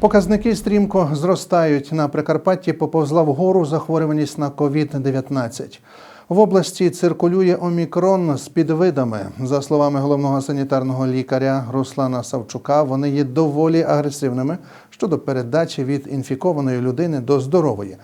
Показники стрімко зростають. На Прикарпатті поповзла вгору захворюваність на COVID-19. В області циркулює омікрон з підвидами. За словами головного санітарного лікаря Руслана Савчука, вони є доволі агресивними щодо передачі від інфікованої людини до здорової.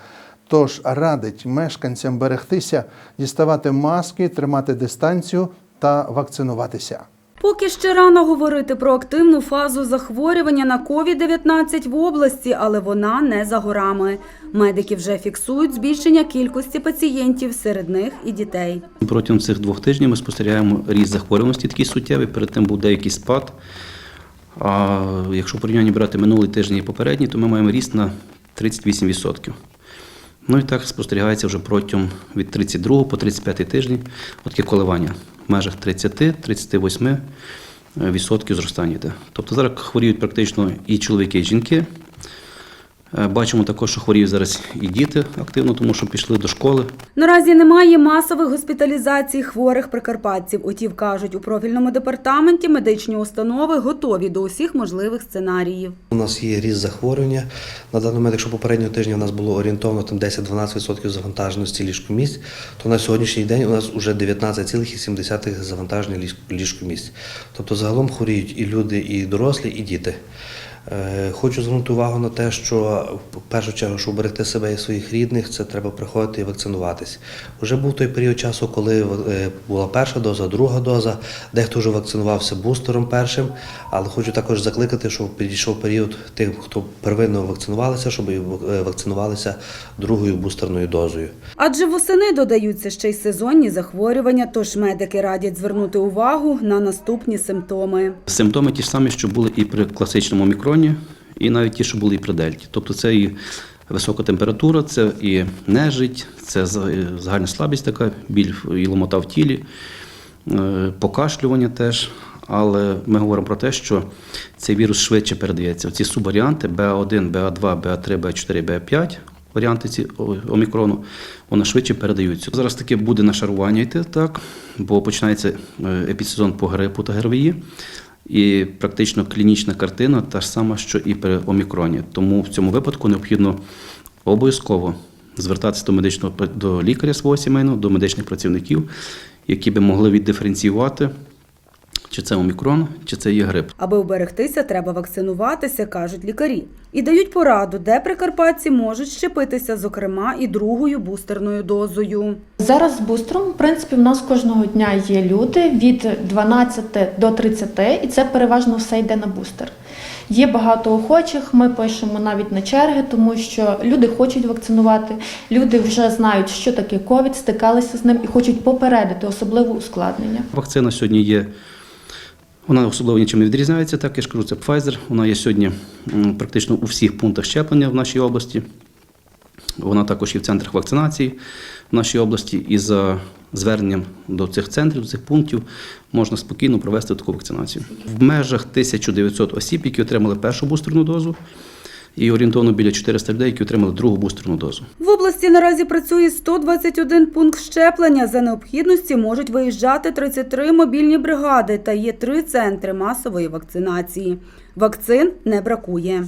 Тож радить мешканцям берегтися, діставати маски, тримати дистанцію та вакцинуватися. Поки ще рано говорити про активну фазу захворювання на COVID-19 в області, але вона не за горами. Медики вже фіксують збільшення кількості пацієнтів, серед них і дітей. Протягом цих двох тижнів ми спостерігаємо ріст захворюваності такий суттєвий. Перед тим був деякий спад. А якщо в порівнянні брати минулий тиждень і попередній, то ми маємо ріст на 38%. Ну і так спостерігається вже протягом від 32 по 35 тижні таке коливання в межах 30-38% відсотків зростання йде. Тобто зараз хворіють практично і чоловіки, і жінки. Е, Бачимо також, що хворіють зараз і діти активно, тому що пішли до школи. Наразі немає масових госпіталізацій хворих прикарпатців. Утім, кажуть, у профільному департаменті медичні установи готові до усіх можливих сценаріїв. У нас є ріст захворювання. На даний момент, якщо попереднього тижня у нас було орієнтовно 10-12% завантаженості ліжкомісць, то на сьогоднішній день у нас вже 19,7% завантаження ліж- ліжкомісць. Тобто загалом хворіють і люди, і дорослі, і діти. Е, Хочу звернути увагу на те, що в першу чергу, щоб берегти себе і своїх рідних, це треба приходити і вакцинуватись. Уже був той період часу, коли е, була перша доза, друга доза. Дехто вже вакцинувався бустером першим, але хочу також закликати, щоб підійшов період тим, хто первинно вакцинувалися, щоб е, вакцинувалися другою бустерною дозою. Адже восени додаються ще й сезонні захворювання, тож медики радять звернути увагу на наступні симптоми. Симптоми ті ж самі, що були і при класичному мікроні, і навіть ті, що були і при дельті. Тобто це і висока температура, це і нежить, це загальна слабість така, біль і ломота в тілі, е, покашлювання теж. Але ми говоримо про те, що цей вірус швидше передається. Ці субваріанти BA1, BA2, BA3, BA4, BA5, варіанти ці омікрону, вони швидше передаються. Зараз таке буде нашарування йти, так, бо починається е, епідсезон по грипу та ГРВІ. І практично клінічна картина та ж сама, що і при омікроні. Тому в цьому випадку необхідно обов'язково звертатися до медичного до лікаря свого сімейного, до медичних працівників, які би могли віддиференціювати, чи це омікрон, чи це є грип. Аби уберегтися, треба вакцинуватися, кажуть лікарі. І дають пораду, де прикарпатці можуть щепитися, зокрема, і другою бустерною дозою. Зараз з бустером, в принципі, в нас кожного дня є люди від 12 до 30, і це переважно все йде на бустер. Є багато охочих, ми пишемо навіть на черги, тому що люди хочуть вакцинувати, люди вже знають, що таке ковід, стикалися з ним і хочуть попередити особливо ускладнення. Вакцина сьогодні є. Вона особливо нічим не відрізняється, так я ж кажу, це Pfizer. Вона є сьогодні практично у всіх пунктах щеплення в нашій області. Вона також є в центрах вакцинації в нашій області. І за зверненням до цих центрів, до цих пунктів, можна спокійно провести таку вакцинацію. В межах 1900 осіб, які отримали першу бустерну дозу, і орієнтовно біля 400 людей, які отримали другу бустерну дозу. В області наразі працює 121 пункт щеплення. За необхідності можуть виїжджати 33 мобільні бригади та є три центри масової вакцинації. Вакцин не бракує.